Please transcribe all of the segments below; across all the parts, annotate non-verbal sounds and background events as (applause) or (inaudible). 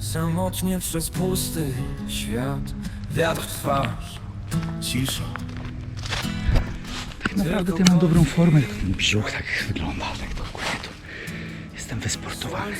Samotnie przez pusty świat Wiatr w twarz, cisza Tak naprawdę to ja mam dobrą formę. Ten brzuch tak wygląda, tak dokładnie tu. Jestem wysportowany.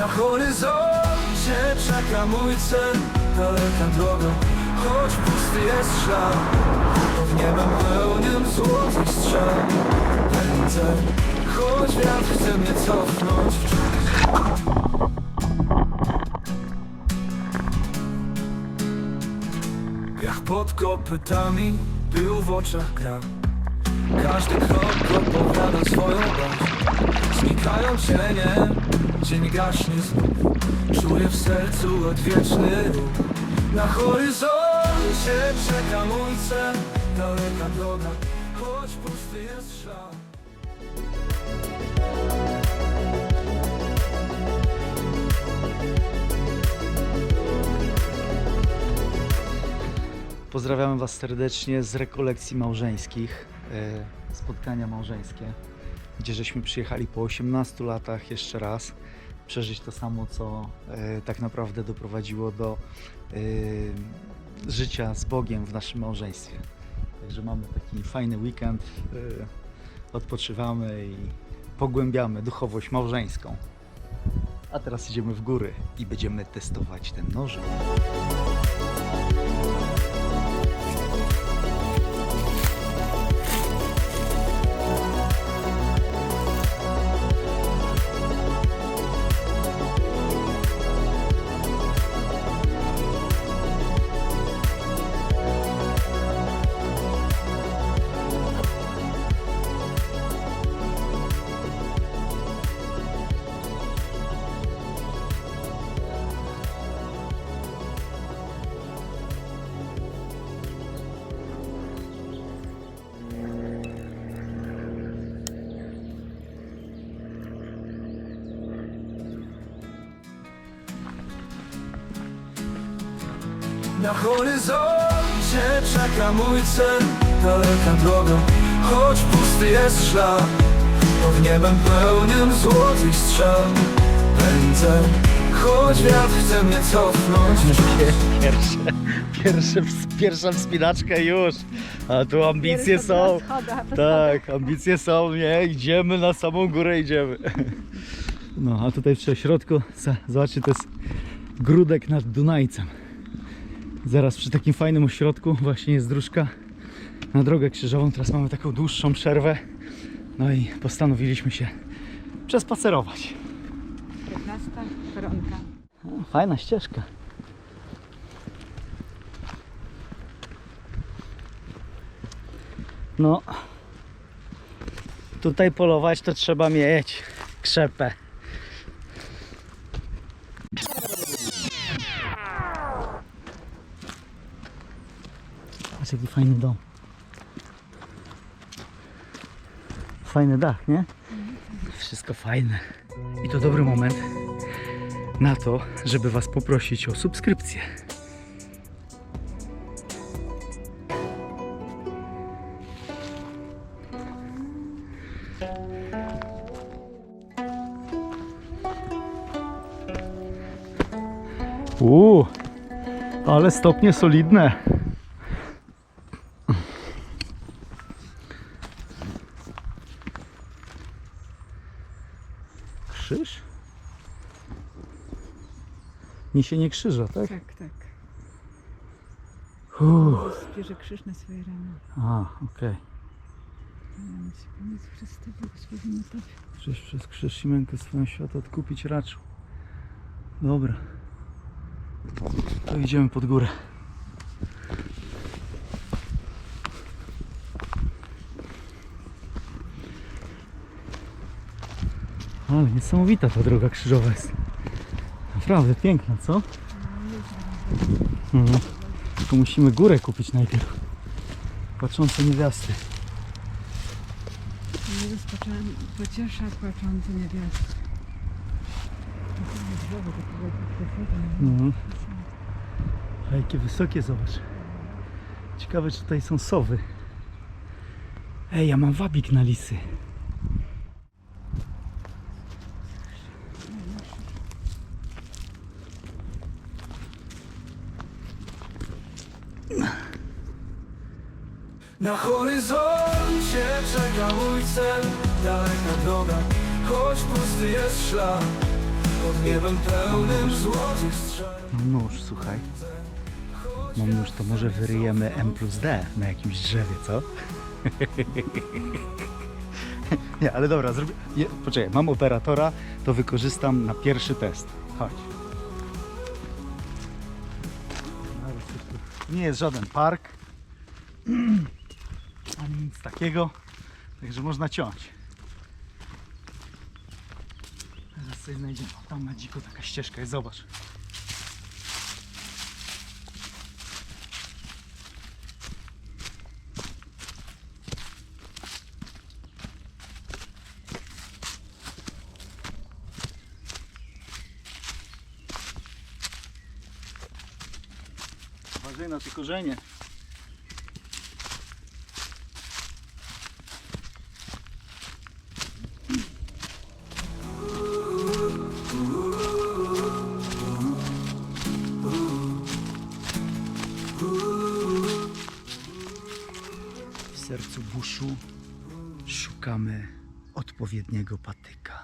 Na horyzoncie czeka mój cel. Daleka droga, choć pusty jest szlak Pod niebem pełnym złotych strzał. Pędzę, choć wiatr chce mnie cofnąć w Jak pod kopytami był w oczach gra. Każdy krok opowiada swoją baść Znikają cienie, dzień gaśnie znów? Czuję w sercu odwieczny ruch. Na horyzoncie czeka mój cel. Daleka droga, choć pusty jest szlak. Pozdrawiam Was serdecznie z rekolekcji małżeńskich, e, spotkania małżeńskie, gdzie żeśmy przyjechali po 18 latach jeszcze raz przeżyć to samo, co e, tak naprawdę doprowadziło do e, życia z Bogiem w naszym małżeństwie. Także mamy taki fajny weekend, e, odpoczywamy i pogłębiamy duchowość małżeńską. A teraz idziemy w góry i będziemy testować ten nożyk. Na horyzoncie czeka mój cel Daleka droga, choć pusty jest szlak Pod niebem pełnym złotych strzał Pędzę, choć wiatr chce mnie cofnąć (laughs) Pierwsze, pierwsze, pierwsza wspinaczka już. A tu ambicje są. Tak, ambicje są, nie? Idziemy na samą górę, idziemy. No, a tutaj w środku, zobaczcie, to jest grudek nad Dunajcem. Zaraz przy takim fajnym ośrodku właśnie jest dróżka na drogę krzyżową. Teraz mamy taką dłuższą przerwę. No i postanowiliśmy się przespacerować. 15 koronka. Fajna ścieżka. No, tutaj polować to trzeba mieć krzepę. Patrz jaki fajny dom. Fajny dach, nie? Wszystko fajne. I to dobry moment na to, żeby Was poprosić o subskrypcję. Uuu, ale stopnie solidne. Krzyż? Niesienie krzyża, tak? Tak, tak. Uff. Bierze krzyż na swoje ramię. A, okej. Tobie. Krzyż przez krzyż i mękę swoją świat odkupić raczył. Dobra. To idziemy pod górę. Ale niesamowita ta droga krzyżowa jest. Naprawdę piękna, co? Mhm. Tylko musimy górę kupić najpierw. Patrzące niewiasty. Nie rozpoczęłam, pociesza płaczący niewiasty. Mhm. A jakie wysokie, zobacz. Ciekawe, czy tutaj są sowy. Ej, ja mam wabik na lisy. Na horyzoncie czeka mój cel Daleka droga, choć pusty jest szlak Pod niebem pełnym złotych strzel Mam nóż, słuchaj. Mam nóż, to może wyryjemy M plus D na jakimś drzewie, co? (laughs) Nie, ale dobra, zrobię. Poczekaj, mam operatora, to wykorzystam na pierwszy test. Chodź. Nie jest żaden park. (clears throat) Ani nic takiego. Także można ciąć. Teraz sobie znajdziemy. Tam na dziko taka ścieżka jest, zobacz. Uważaj na te W sercu buszu szukamy odpowiedniego patyka.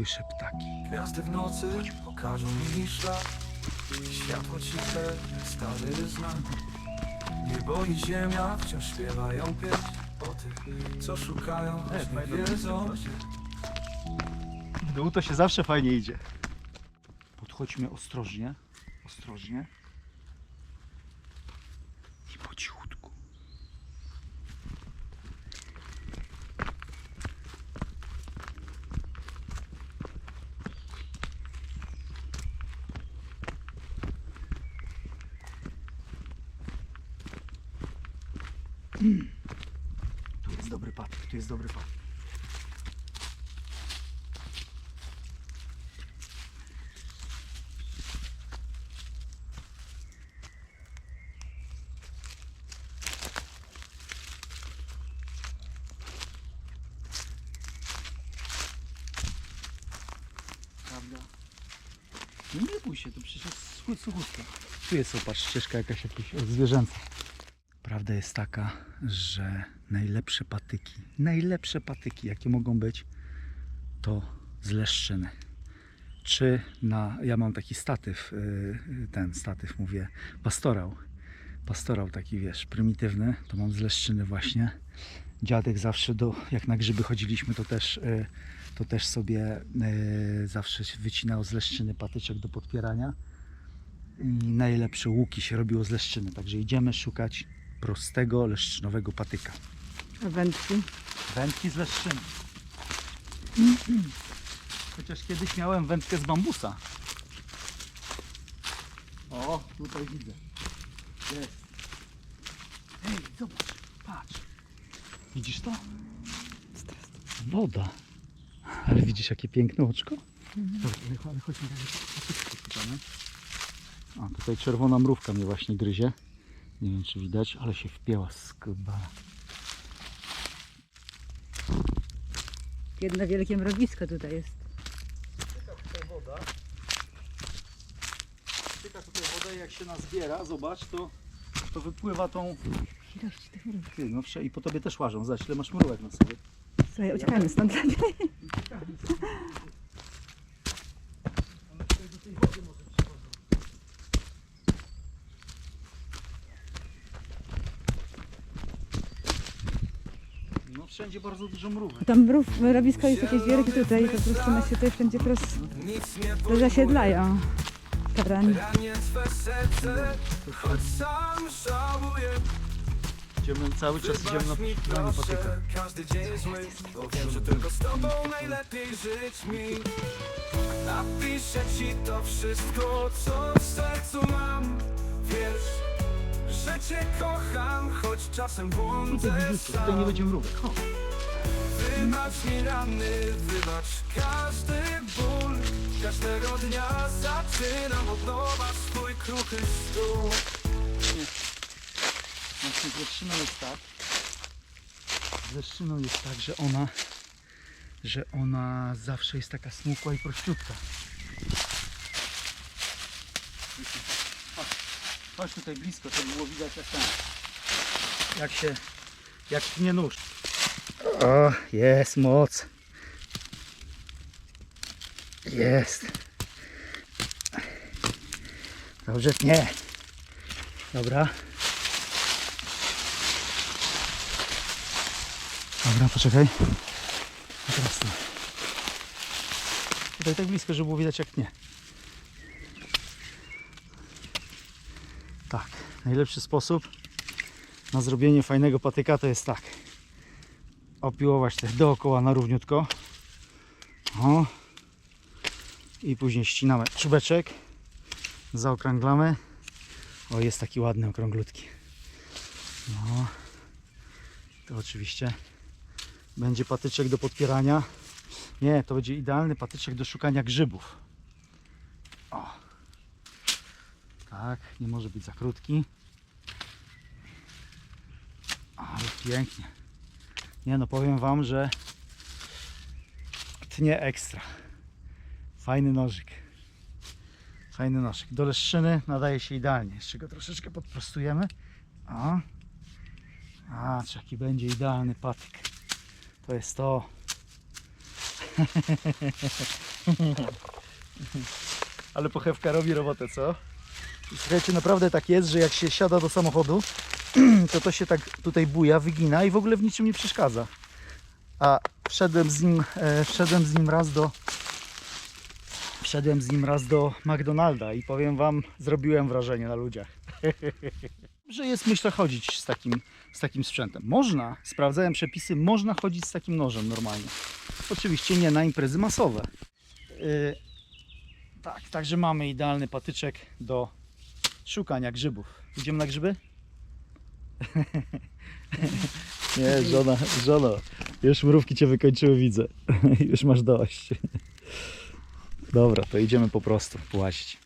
Słyszę ptaki. Gwiazdy w nocy pokażą mi szlak Światło ciche, stary znak Niebo i ziemia wciąż śpiewają pieśń O tych, co szukają, choć nie wiedzą W dół to się zawsze fajnie idzie. Podchodźmy ostrożnie, ostrożnie. I po cichutku. Mm. Tu jest dobry patyk, tu jest dobry patyk. Prawda? No nie bój się, to przecież jest suchu- suchutko. Tu jest, opatrz, ścieżka jakaś, jakieś o, zwierzęca. Prawda jest taka, że najlepsze patyki, najlepsze patyki, jakie mogą być, to z leszczyny. Czy na, ja mam taki statyw, yy, ten statyw mówię, pastorał. Pastorał taki, wiesz, prymitywny, to mam z leszczyny właśnie. Dziadek zawsze do, jak na grzyby chodziliśmy, to też, yy, to też sobie yy, zawsze wycinał z leszczyny patyczek do podpierania. I najlepsze łuki się robiło z leszczyny, także idziemy szukać prostego leszczynowego patyka. A wędki? Wędki z leszczyny. (clears throat) Chociaż kiedyś miałem wędkę z bambusa. O, tutaj widzę. Jest. Ej, zobacz, patrz. Widzisz to? Woda. Ale widzisz jakie piękne oczko? Dobra, ale. A tutaj czerwona mrówka mnie właśnie gryzie. Nie wiem czy widać, ale się wpięła skubana. Jedno wielkie mrowisko tutaj jest. Tyka tutaj woda. Tyka tutaj woda i jak się nazbiera, zobacz, to, to wypływa tą Ilość tych mrówek. ty, no, i po tobie też łażą. Zobacz, ile masz mrówek na sobie. Słuchaj, uciekajmy stąd lepiej. No wszędzie bardzo dużo mrówek. Tam mrów, mrowisko jest jakieś wielkie tutaj, po prostu one się tutaj wszędzie Nic nie rozasiedlają. Tarani. Ranię twe serce, choć sam żałuję Idziemy cały czas idziemy na Wybacz mi poszukiwanie patyka. każdy dzień jest zły. Bo wiem, że tylko z tobą najlepiej żyć mi. Napiszę ci to wszystko, co w sercu mam. Wiesz, że cię kocham, choć czasem błądzę Tutaj nie sam. będzie mrówek. Chodź. Wymacz rany, wybacz każdy ból. Każdego dnia zaczynam od nowa swój kruchy stół Właśnie z leszczyną jest tak. Z jest tak, że ona, że ona zawsze jest taka smukła i prościutka. Chodź, chodź tutaj blisko, to było widać jak ten, jak się, jak tnie nóż. O, jest moc. Jest. Dobrze tnie. Dobra. Dobra, poczekaj. Teraz tu. Tutaj tak blisko, żeby było widać jak nie. Tak, najlepszy sposób na zrobienie fajnego patyka to jest tak. Opiłować te dookoła na równiutko. O. I później ścinamy czubeczek. Zaokrąglamy. O, jest taki ładny, okrąglutki. No. To oczywiście będzie patyczek do podpierania. Nie, to będzie idealny patyczek do szukania grzybów. O. Tak, nie może być za krótki. Ale pięknie. Nie no, powiem Wam, że tnie ekstra. Fajny nożyk. Fajny nożyk. Do leszczyny nadaje się idealnie. Jeszcze go troszeczkę podprostujemy. O. A, czy jaki będzie idealny patyk. To jest to. (laughs) Ale pochewka robi robotę, co? I Słuchajcie, naprawdę tak jest, że jak się siada do samochodu, (clears throat) to to się tak tutaj buja, wygina i w ogóle w niczym nie przeszkadza. A wszedłem z nim, e, wszedłem z nim raz do wszedłem z nim raz do McDonalda i powiem wam, zrobiłem wrażenie na ludziach. (laughs) że jest myślę chodzić z takim, z takim sprzętem. Można, sprawdzałem przepisy, można chodzić z takim nożem normalnie. Oczywiście nie na imprezy masowe. Yy, tak, także mamy idealny patyczek do szukania grzybów. Idziemy na grzyby? (laughs) nie, żona, żona, już mrówki cię wykończyły, widzę. (laughs) już masz dość. Dobra, to idziemy po prostu płacić.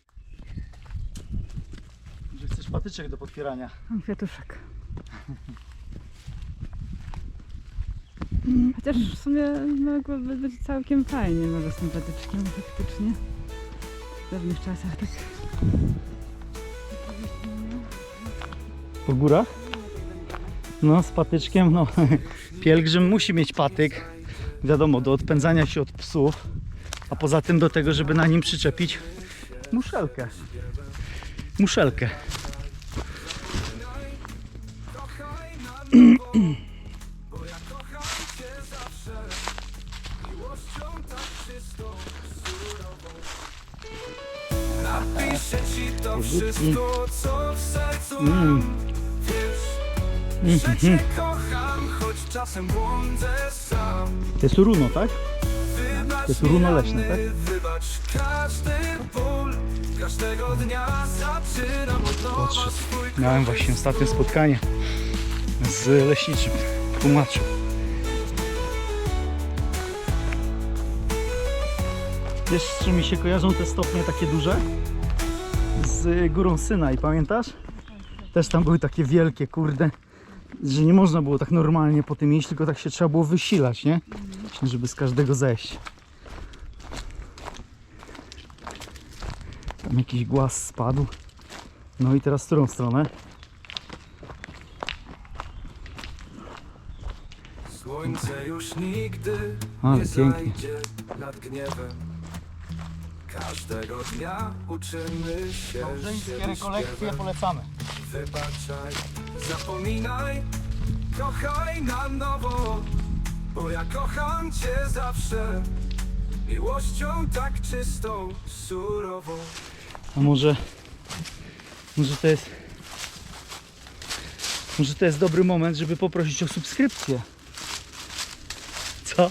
Że chcesz patyczek do podpierania. Mam kwiatuszek. Chociaż w sumie mogłoby być całkiem fajnie może z tym patyczkiem faktycznie. W pewnych czasach tak. Po górach? No, z patyczkiem, no. (laughs) Pielgrzym musi mieć patyk. Wiadomo, do odpędzania się od psów. A poza tym do tego, żeby na nim przyczepić muszelkę. Muszelkę. Napiszę Ci to wszystko, co w sercu mam Wiesz, że Cię kocham, choć czasem błądzę sam To jest runo, tak? To jest mi równoleśne, rany, tak? Wybacz każdy ból Każdego dnia zaczynam od nowa swój Miałem właśnie ostatnie spotkanie z leśniczym w tłumaczu. Wiesz, z czym mi się kojarzą te stopnie takie duże? Z górą syna i pamiętasz? Też tam były takie wielkie, kurde, że nie można było tak normalnie po tym iść, tylko tak się trzeba było wysilać, nie? Żeby z każdego zejść. Tam jakiś głaz spadł. No i teraz w którą stronę? Słońce już nigdy Ale nie pięknie. zajdzie nad gniewem Każdego dnia uczymy się siebie śpiewem. polecamy. Wybaczaj, zapominaj, kochaj na nowo Bo ja kocham Cię zawsze Miłością tak czystą, surową A może, może to jest, może to jest dobry moment, żeby poprosić o subskrypcję. Co?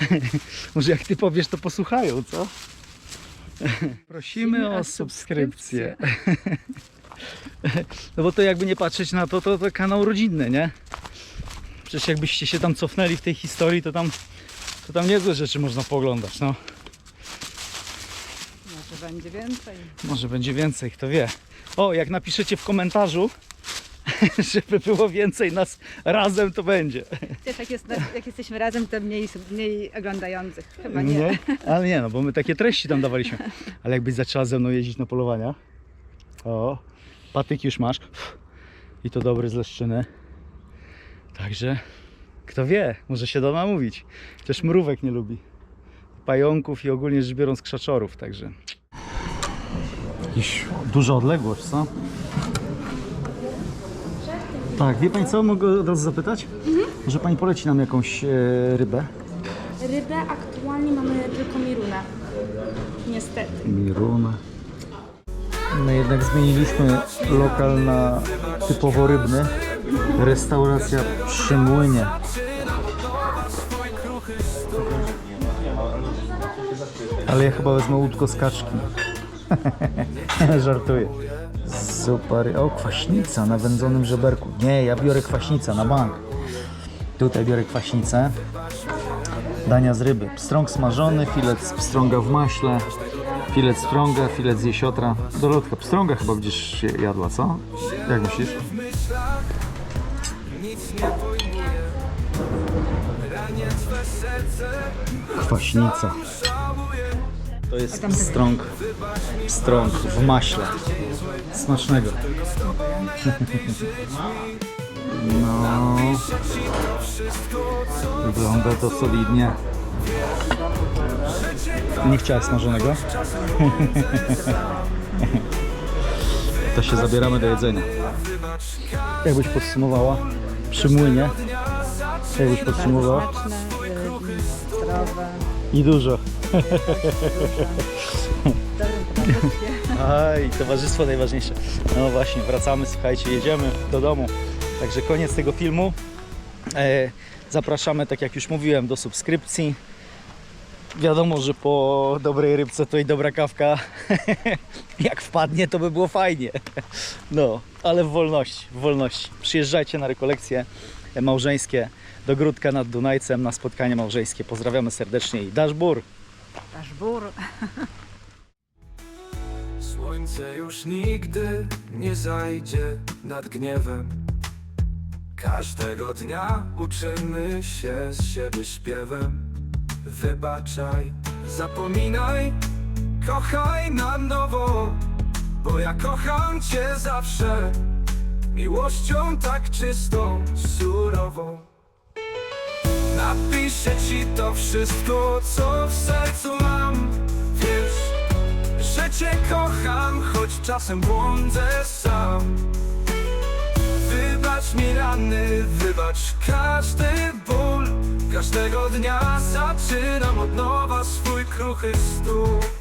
(laughs) może jak ty powiesz, to posłuchają, co? Prosimy o subskrypcję. No bo to jakby nie patrzeć na to, to, to kanał rodzinny, nie? Przecież Przecież jakbyście się tam cofnęli w tej historii, to tam, to tam niezłe rzeczy można pooglądać, no. Może będzie więcej. Może będzie więcej, kto wie. O, jak napiszecie w komentarzu, (laughs) żeby było więcej nas razem, to będzie. Też jak, jest, jak jesteśmy razem, to mniej, mniej oglądających. Chyba nie. (laughs) Ale nie, no bo my takie treści tam dawaliśmy. Ale jakbyś zaczęła ze mną jeździć na polowania, o, patyk już masz i to dobry z leszczyny. Także, kto wie, może się da namówić. Też mrówek nie lubi. Pająków i ogólnie rzecz biorąc krzaczorów, także. Jakiś duża odległość, co? Tak, wie Pani co, mogę od razu zapytać? Może Pani poleci nam jakąś e, rybę? Rybę aktualnie mamy tylko mirunę. Niestety. Miruna. No jednak zmieniliśmy lokal na typowo rybny. Restauracja przy młynie. Ale ja chyba wezmę łódko z kaczki. (laughs) Żartuję. Super. O, kwaśnica na wędzonym żeberku. Nie, ja biorę kwaśnicę na bank. Tutaj biorę kwaśnicę. Dania z ryby. Pstrąg smażony, filet z pstrąga w maśle, filet z frąga, filet z jesiotra. Dorotka, pstrąga chyba będziesz jadła, co? Jak myślisz? Kwaśnica. To jest pstrąg, pstrąg w maśle. Smacznego. (laughs) No, wygląda to solidnie. Nie chciała smażonego? (laughs) To się zabieramy do jedzenia. Jakbyś podsumowała? Przy młynie? Jakbyś podsumowała? Y, I dużo. Aj, towarzystwo najważniejsze. No właśnie, wracamy, słuchajcie, jedziemy do domu. Także koniec tego filmu. E, zapraszamy, tak jak już mówiłem, do subskrypcji. Wiadomo, że po dobrej rybce to i dobra kawka. (laughs) jak wpadnie, to by było fajnie. No, ale w wolności, w wolności. Przyjeżdżajcie na rekolekcje małżeńskie do Gródka nad Dunajcem na spotkanie małżeńskie. Pozdrawiamy serdecznie i Daszbur! Aż bór. Słońce już nigdy nie zajdzie nad gniewem. Każdego dnia uczymy się z siebie śpiewem. Wybaczaj, zapominaj, kochaj na nowo Bo ja kocham Cię zawsze. Miłością tak czystą, surową Napiszę Ci to wszystko, co w sercu mam. Wiesz, że cię kocham, choć czasem błądzę sam. Wybacz mi rany, wybacz każdy ból. Każdego dnia zaczynam od nowa swój kruchy stół